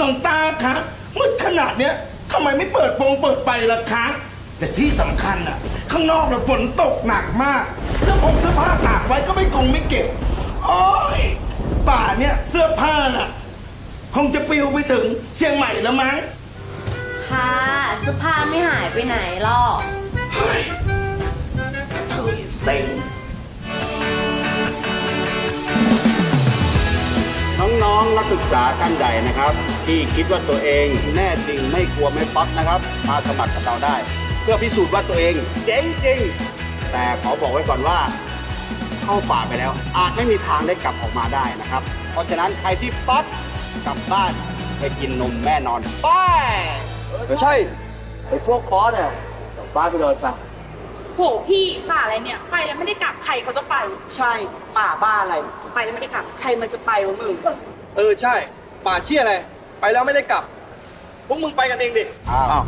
น้องตาคะมืดขนาดเนี้ยทำไมไม่เปิดโปงเปิดไฟล่ะคะแต่ที่สำคัญอะ ข้างนอกน่ะฝนตกหนักมาก เสื้อผงเสื้อผ้าตากไว้ก็ไม่กงไม่เก็บโอ้ยป่าเนี่ยเสื้อผ้าน่ะ คงจะปลิวไปถึงเชียงใหม่แล้วมั้งค่ะเสื้อผ้าไม่หายไปไหนหรอกเธอเซ็ง น้องๆนักศึกษาท่านใดนะครับ ที่คิดว่าตัวเองแน่จริงไม่กลัวไม่ป๊อตนะครับ มาสมัครกับเราได้ เพื่อพิสูจน์ว่าตัวเองเจ๋งจริง แต่ขอบอกไว้ก่อนว่า เข้าป่าไปแล้ว อาจไม่มีทางได้กลับออกมาได้นะครับ เพราะฉะนั้นใครที่ป๊อตกลับบ้านไปกินนมแม่นอนไปไม่ใช่ไอ้พวกคอสเนี่ยกลับบ้านไปเลยไปโหพี่ป่าอะไรเนี่ยไปแล้วไม่ได้กลับใครเขาจะไป ใช่ป่าบ้าอะไร ไปแล้วไม่ได้กลับใครมันจะไปวะมึง เออใช่ป่าเชี่ยอะไร ไปแล้วไม่ได้กลับ พวกมึงไปกันเองดิ อ้าวอ้าว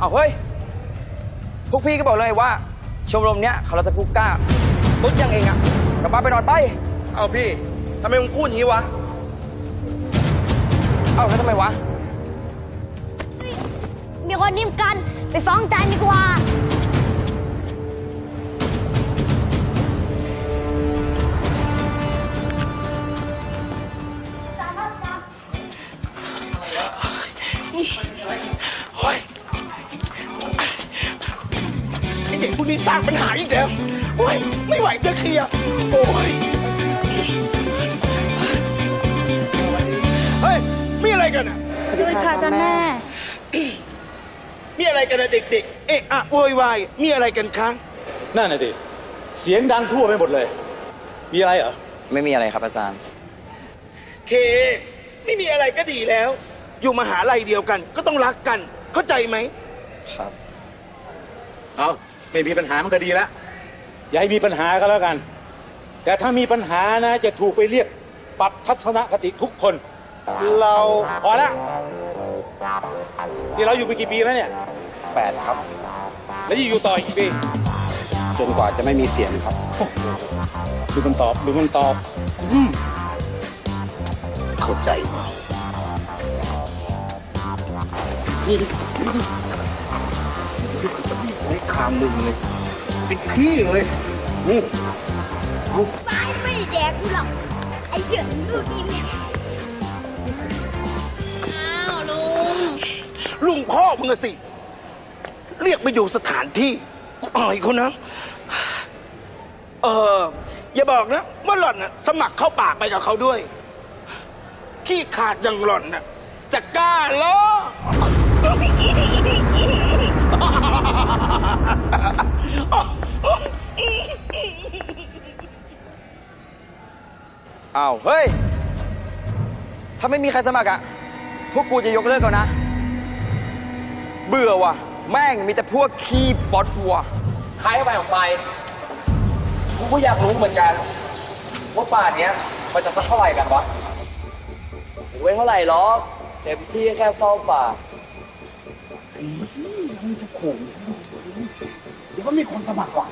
อ้าวเฮ้ย พวกพี่ก็บอกเลยว่า ชมรมเนี้ยเขาเราจะพูกกล้า ตุ๊ดยังเองอะกลับบ้านไปนอนไป เอาพี่ทำไมมึงพูดอย่างนี้วะ เอ้าแล้วทำไมวะ มีคนนิ่มกัน ไปฟ้องจานดีกว่า กันอะสวัสดีค่ะจ้าแม่ มีอะไรกันนะเด็กๆ เอ๊ะอะโวยวาย มีอะไรกันคะ นั่นน่ะดิเสียงดังทั่วไปหมดเลย มีอะไรเหรอ ไม่มีอะไรครับอาจารย์ เค ไม่มีอะไรก็ดีแล้ว อยู่มหาลัยเดียวกัน ก็ต้องรักกัน เข้าใจไหม ครับ เอาไม่มีปัญหามันก็ดีแล้ว อย่าให้มีปัญหาก็แล้วกัน แต่ถ้ามีปัญหานะ จะถูกไปเรียกปรับทัศนคติทุกคน เรา พอแล้ว นี่เราอยู่ไปกี่ปีแล้วเนี่ยแปดครับ แล้วจะอยู่ต่ออีกกี่ปี จนกว่าจะไม่มีเสียงครับ ดูคำตอบ ดูคำตอบเข้าใจนี่นี่นี่ไม่คามมึงเลยเป็นขี้เลยนี่ตายไม่แดกกูหรอก ไอ้เหยินดูดีเนี่ย ลุงพ่อมึงอะสิ เรียกไปอยู่สถานที่กูอายเขานะ เออ อย่าบอกนะว่าหล่อนน่ะ สมัครเข้าป่าไปกับเขาด้วย ขี้ขาดอย่างหล่อนน่ะ จะกล้าเหรอ อ้าว เฮ้ย ถ้าไม่มีใครสมัครอะพวกกูจะยกเลิกก่อนนะ เบื่อว่ะ แม่งมีแต่พวกขี้บอสวัวใครเอาไปออกไปกูก็อยากรู้เหมือนกันว่าป่าเนี้ยมันจะสักเท่าไหร่กันวะเว้นเท่าไหร่หรอกเต็มที่แค่เฝ้าป่าหรือว่ามีคนสมัครว่ะ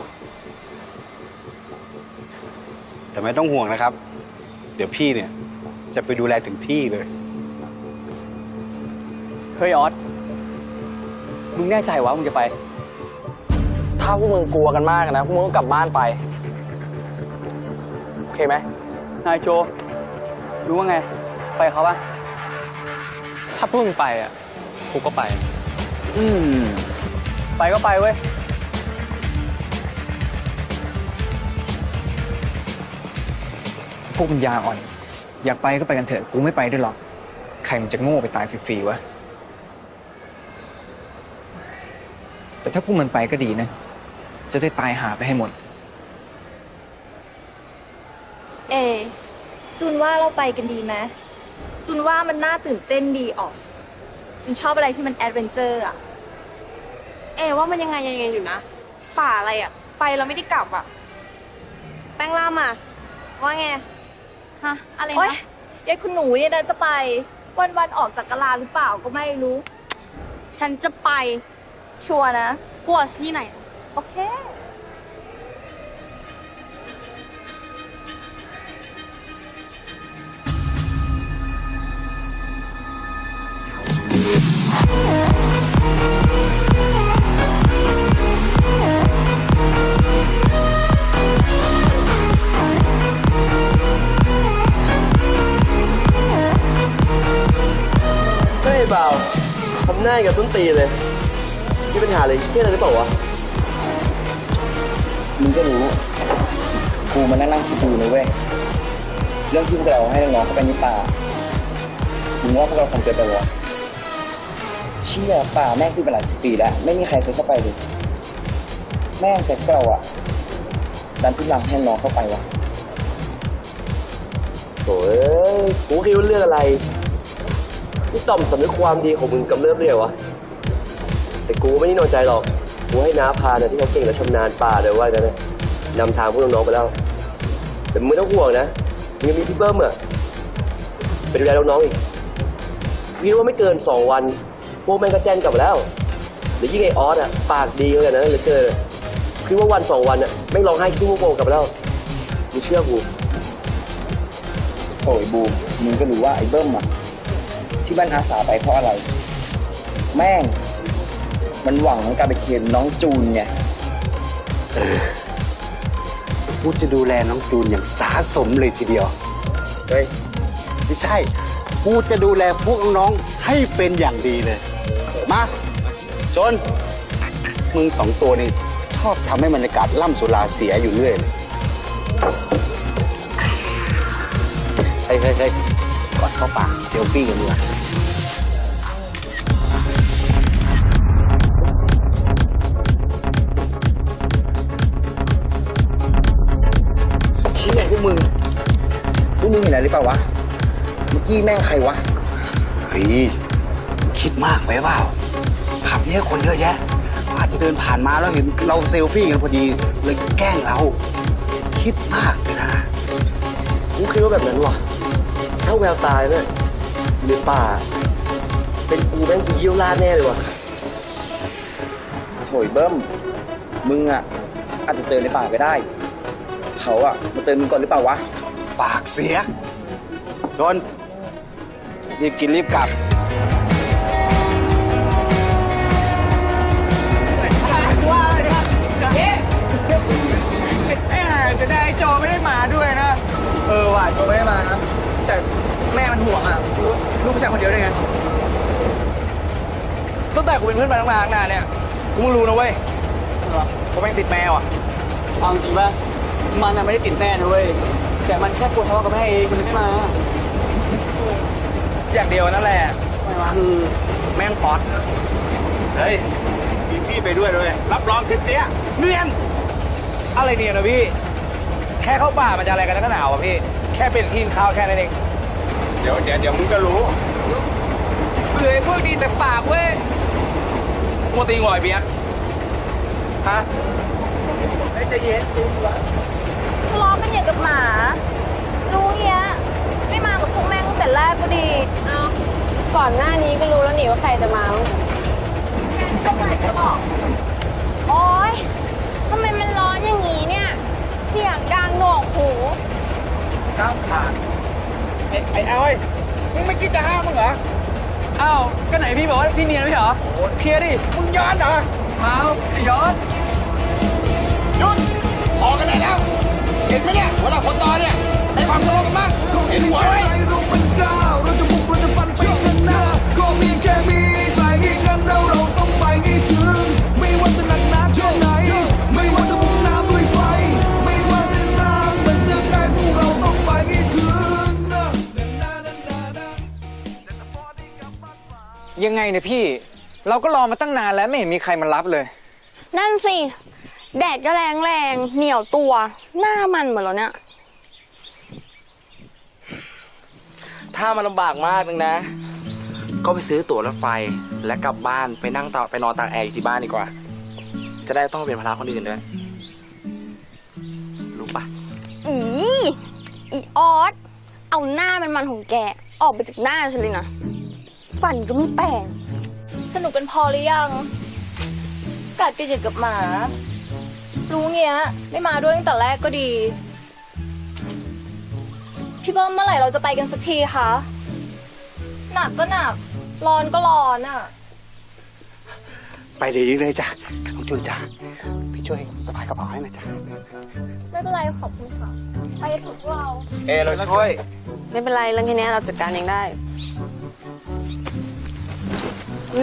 แต่ไม่ต้องห่วงนะครับ เดี๋ยวพี่เนี่ย จะไปดูแลถึงที่เลย เฮ้ยออส มึงแน่ใจวะมึงจะไป ถ้าพวกมึงกลัวกันมากนะพวกมึงก็กลับบ้านไป โอเคไหมนายโจ รู้ว่าไง ไปเขาปะถ้าพวกมึงไปอะกูก็ไป อืม ไปก็ไปเว้ยพวกปัญญาอ่อน อยากไปก็ไปกันเถอะ กูไม่ไปด้วยหรอก ใครมันจะโง่ไปตายฟรีๆวะ แต่ถ้าพวกมันไปก็ดีนะ จะได้ตายหาไปให้หมด เอ จุนว่าเราไปกันดีไหมจุนว่ามันน่าตื่นเต้นดีออก จุนชอบอะไรที่มันแอดเวนเจอร์อะเอว่ามันยังไงยังไงอยู่นะ ป่าอะไรอะไปแล้วไม่ได้กลับอะแป้งล่ำอะว่าไงฮะอะไรนะยายคุณหนูเนี่ยนะจะไป วันวันๆออกจากกะลาหรือเปล่าก็ไม่รู้ ฉันจะไป ชัวร์นะกลัวที่ไหน โอเค เฮ้ยเปล่าทำหน้ากับส้นตีนเลย หาอะไรที่อะไรหรือเปล่าวะมึงก็รู้กูมานั่งนั่งคิดดูนะเว้ย เรื่องที่พวกเราให้น้องๆเข้าไปในป่ามึงว่าพวกเราคงเกินไปวะเชี่ยป่าแม่งคือเป็นหลายสิบปีแล้ว ไม่มีใครเคยเข้าไปเลย แม่งแต่พวกเราอะดันทุลังให้น้องเข้าไปวะโอ้ยกูคิดว่าเรื่องอะไรนี่ต่อมสำนึกความดีของมึงกำเริบเลยเหรอวะ แต่กูไม่นิ่งนอนใจหรอก กูให้น้าพาเนี่ยที่เขาเก่งและชำนาญป่าเลยว่าจะเนี่ยนำทางพวกน้องๆไปแล้ว แต่มึงไม่ต้องห่วงนะมึงยังมีพี่เบิ้มอะเป็นดูแลน้องๆอีกคิดว่าไม่เกินสองวัน พวกแม่งก็แจ้งกลับมาแล้วหรือยิ่งไอออสอะปากดีเลยนะเหลือเกินคือว่าวันสองวันอะไม่ร้องไห้ขี้มูกโป่งกลับมาแล้วมึงเชื่อกูโอ้ยบูมมึงก็รู้ว่าไอ้เบิ้มอะที่มันอาสาไปเพราะอะไร แม่ง มันหวังในการไปเคนน้องจูนไงกูจะดูแลน้องจูนอย่างสาสมเลยทีเดียว เฮ้ย ไม่ใช่กูจะดูแลพวกน้องๆให้เป็นอย่างดีเลย มาจนมึงสองตัวนี่ชอบทำให้บรรยากาศล่ำสุราเสียอยู่เรื่อยเลยเฮ้ยเฮ้ยเฮ้ยกอดเข้าปากเซลฟี่กันดีกว่า ปล่าวะเมื่อกี้แม่งใครวะ เฮ้ยคิดมากไปเปล่าผับเนี้ยคนเยอะแยะอาจจะเดินผ่านมาแล้วเห็นเราเซลฟี่กันพอดีเลยแกล้งเรา คิดมากเลยนะกูคิดว่าแบบนั้นว่ะถ้าแววตายเนี่ยอยู่ในป่า เป็นกูแม่งกูเยี่ยวลาดแน่เลยว่ะโถยเบิ้มมึงอะ อาจจะเจอในป่าก็ได้ เขาอะ มาเตือนมึงก่อนหรือเปล่าวะ ปากเสีย โดนรีบกินรีบกลับจะได้โจไม่ได้มาด้วยนะ เออว่ะโจไม่ได้มานะแต่แม่มันห่วงอะลูกผู้ชายคนเดียวได้ไงตั้งแต่กูเป็นเพื่อนมาตั้งนานนานเนี่ยกูเพิ่งรู้นะเว้ยว่าแม่งติดแมวอะเอาจริงป่ะมันน่ะไม่ได้ติดแม่นะเว้ยแต่มันแค่ปวดท้องกับแม่เองมันเลยไม่มา อย่างเดียวนั่นแหละ คือแม่งป๊อตเฮ้ยมีพี่ไปด้วยด้วย รับรองทริปเนี้ยเนียน อะไรเนี่ยนะพี่ แค่เข้าป่ามันจะอะไรกันนักกันหนาวอะพี่ แค่เป็นทีมข้าวแค่นั้นเอง เดี๋ยวเดี๋ยวเดี๋ยวมึงก็รู้ เบื่อไอ้พวกดีแต่ปากเว้ยมัวตีงอยเปียกฮะไอ้ใจเย็นทะเลาะกันอย่างกับหมา รู้เนี้ย ไม่มากับพวกแม่งตั้งแต่แรกก็ดีเอา ก่อนหน้านี้ก็รู้แล้วนี่ว่าใครจะมาก็มาจะออกโอ๊ยทำไมมันร้อนอย่างนี้เนี่ย เสียงดังโหนวกหู ข้ามผ่านไอ้ไอ้เอ้ยมึงไม่คิดจะห้ามมึงเหรออ้าวก็ไหนพี่บอกว่าพี่เนียนไม่ใช่เหรอเคลียร์ดิมึงย้อนเหรอเมาย้อนหยุดพอกันได้แล้ว เห็นไหมเนี่ยเวลาคนตอนเนี่ยในความโลกันมั้งเห็นหัวไหม ยังไงเนี่ยพี่ เราก็รอมาตั้งนานแล้วไม่เห็นมีใครมารับเลย นั่นสิ แดดก็แรงแรงเหนียวตัว หน้ามันหมดแล้วเนี่ย ถ้ามันลำบากมากนึงนะ ก็ไปซื้อตั๋วรถไฟและกลับบ้านไปนั่งต่อไปนอนตากแอร์อยู่ที่บ้านดีกว่า จะได้ต้องเป็นภาระคนอื่นด้วยรู้ปะอีอีออสเอาหน้ามันมันๆของแก ออกไปจากหน้าฉันเลยนะ ฟันก็ไม่แปลงสนุกกันพอหรือยัง กัดกันอย่างกับหมา รู้เงี้ยไม่มาด้วยตั้งแต่แรกก็ดี พี่เบิ้มเมื่อไหร่เราจะไปกันสักทีคะ หนักก็หนัก ร้อนก็ร้อนอะ ไปเลยเลยจ้ะน้องจุนจ้ะพี่ช่วยสะพายกระเป๋าให้หน่อยจ้ะไม่เป็นไรขอบคุณค่ะ ไปถูกเรา เอเราช่วย ไม่เป็นไรเรื่องแค่นี้เราจัดการเองได้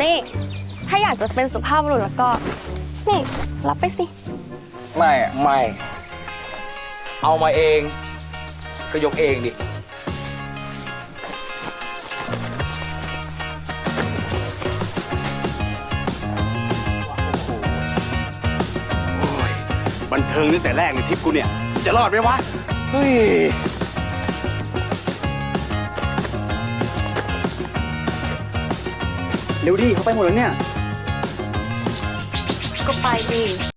นี่ ถ้าอยากจะเป็นสุภาพบุรุษแล้วก็ นี่ รับไปสิ ไม่อะไม่ เอามาเอง ก็ยกเองดิ บันเทิงตั้งแต่แรกเลยทริปกูเนี่ย จะรอดไหมวะ เฮ้ย เร็วดิเขาไปหมดแล้วเนี่ย ก็ไปดิ